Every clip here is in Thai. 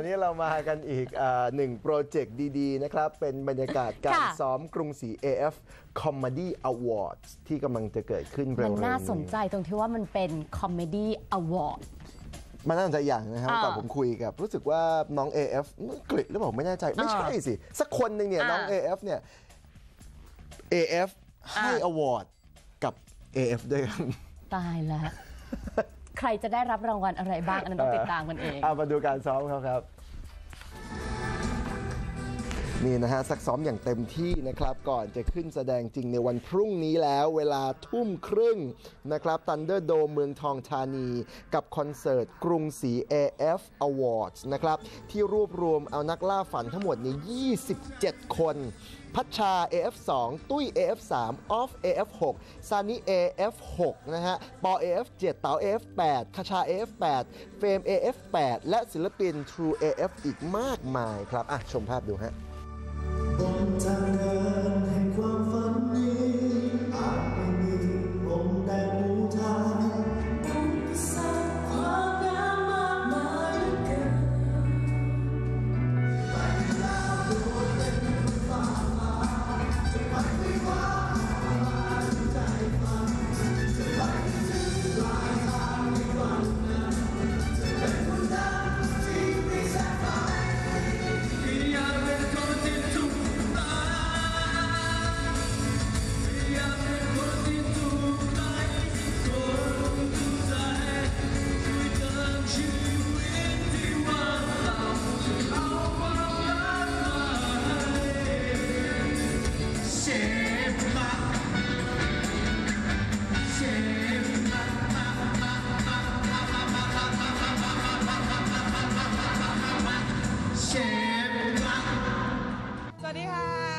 อนนี้เรามากันอีกอ่าหนึ่งโปรเจกต์ดี ๆ นะครับ เป็นบรรยากาศการค่ะซ้อมกรุงศรี AF Comedy Awards ที่กำลังจะเกิดขึ้นเร็มัวนๆน่าสนใจตรงที่ว่ามันเป็นคอมเมดี้อวอร์ดมันน่าสนใจอย่างนะครับอ่าก่อนผมคุยกับ รู้สึกว่าน้อง AF อังกฤษหรือเปล่าไม่แน่ใจ ไม่ใช่สิ สักคนหนึ่งเนี่ยอ่าน้อง AF เนี่ย AF ให้อ่าอวอร์ดกับ AF ด้วยกัน ตายแล้ว ใครจะได้รับรางวัลอะไรบ้างอันนั้นต้องติดตามกันเอง เอามาดูการซ้อมเขาครับ นี่นะฮะซักซ้อมอย่างเต็มที่นะครับ ก่อนจะขึ้นแสดงจริงในวันพรุ่งนี้แล้วเวลาทุ่มครึ่งนะครับ Thunder Dome เมืองทองธานี กับคอนเสิร์ตกรุงศรี AF Awards นะครับ ที่รวบรวมเอานักล่าฝันทั้งหมดนี้ 27 คน พัชชา AF2 ตุ้ย AF3 ออฟ AF6 ซานิ AF6 นะฮะ ปอ AF7 เต๋า AF8 คาชา AF8 เฟม AF8 และศิลปิน True AF อีกมากมายครับ อะ ชมภาพดูฮะ บน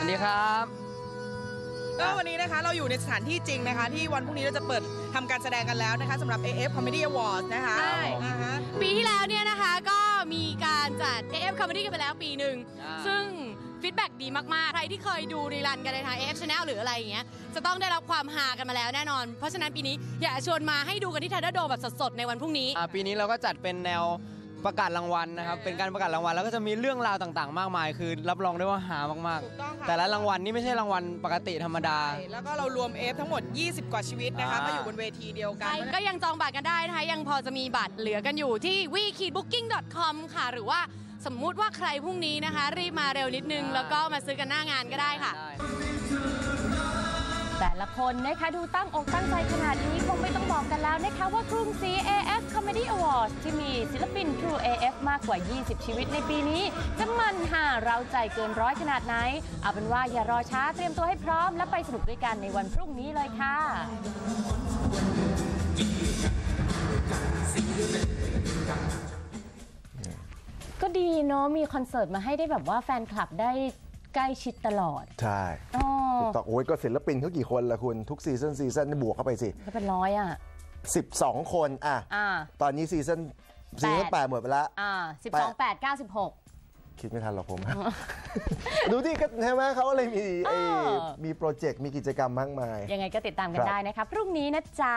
วัสดีครับ ก็วันนี้นะคะเราอยู่ในสถานที่จริงนะคะ ที่วันพรุ่งนี้เราจะเปิดทำการแสดงกันแล้วนะคะสำหรับ AF Comedy Awards นะคะใช่ อ่าฮะ ปีที่แล้วเนี่ยนะคะก็มีการจัด AF Comedy กันไปแล้วปีหนึ่ง อ่า ซึ่งฟีดแบ็ดีมาก ๆ ใครที่เคยดูรีรันกันในทาง AF Channel หรืออะไรอย่างเงี้ยจะต้องได้รับความฮากันมาแล้วแน่นอน เพราะฉะนั้นปีนี้อยากจะชวนมาให้ดูกันที่ทันเดอร์โดแบบสด ๆ ในวันพรุ่งนี้ อ่าปีนี้เราก็จัดเป็นแนว ประกาศรางวัลนะครับ เป็นการประกาศรางวัลแล้วก็จะมีเรื่องราวต่างๆ มากมาย คือรับรองได้ว่าหามากถูกต้องค่ะ ๆ แต่ละรางวัลนี่ไม่ใช่รางวัลปกติธรรมดาใช่แล้วก็เรารวม AF ทั้งหมด 20 กว่าชีวิตนะคะ อ่าม มาอยู่บนเวทีเดียวกัน ใช่ก็ยังจองบัตรกันได้นะคะ ยังพอจะมีบัตรเหลือกันอยู่ที่ w e k e y b o o k i n g c o m ค่ะ หรือว่าสมมุติว่าใครพรุ่งนี้นะคะ รีบมาเร็วนิดนึง แล้วก็มาซื้อกันหน้างานก็ได้ค่ะ แต่ละคนนะคะดูตั้งอกตั้งใจขนาดนี้คงไม่ต้องบอกกันแล้วนะคะว่ากรุงศรี AF Comedy Awards ที่มีศิลปิน True AF มากกว่า 20 ชีวิตในปีนี้ จะมันห่าเราใจเกินร้อยขนาดไหน เอาเป็นว่าอย่ารอช้าเตรียมตัวให้พร้อม และไปสนุกด้วยกันในวันพรุ่งนี้เลยค่ะก็ดีเนาะมีคอนเสิร์ตมาให้ได้แบบว่าแฟนคลับได้ใกล้ชิดตลอด ใช่อ๋อถูก ต้องโอ้ยก็ศิลปินเขากี่คนละคุณทุกซีซันซีซันบวกเข้าไปสิก็เป็นร้อยอะ12 คนอะอ่าตอนนี้ซีซันซีซันแปดแปดหมดไปแล้วอ่าแปด12 8 96คิดไม่ทันหรอกผม ดูที่ก็ใช่ไหมเขาเลยมีไอ้เออมีโปรเจกต์ มีกิจกรรมมากมาย ยังไงก็ติดตามกันครับได้นะคะ พรุ่งนี้นะจ๊ะ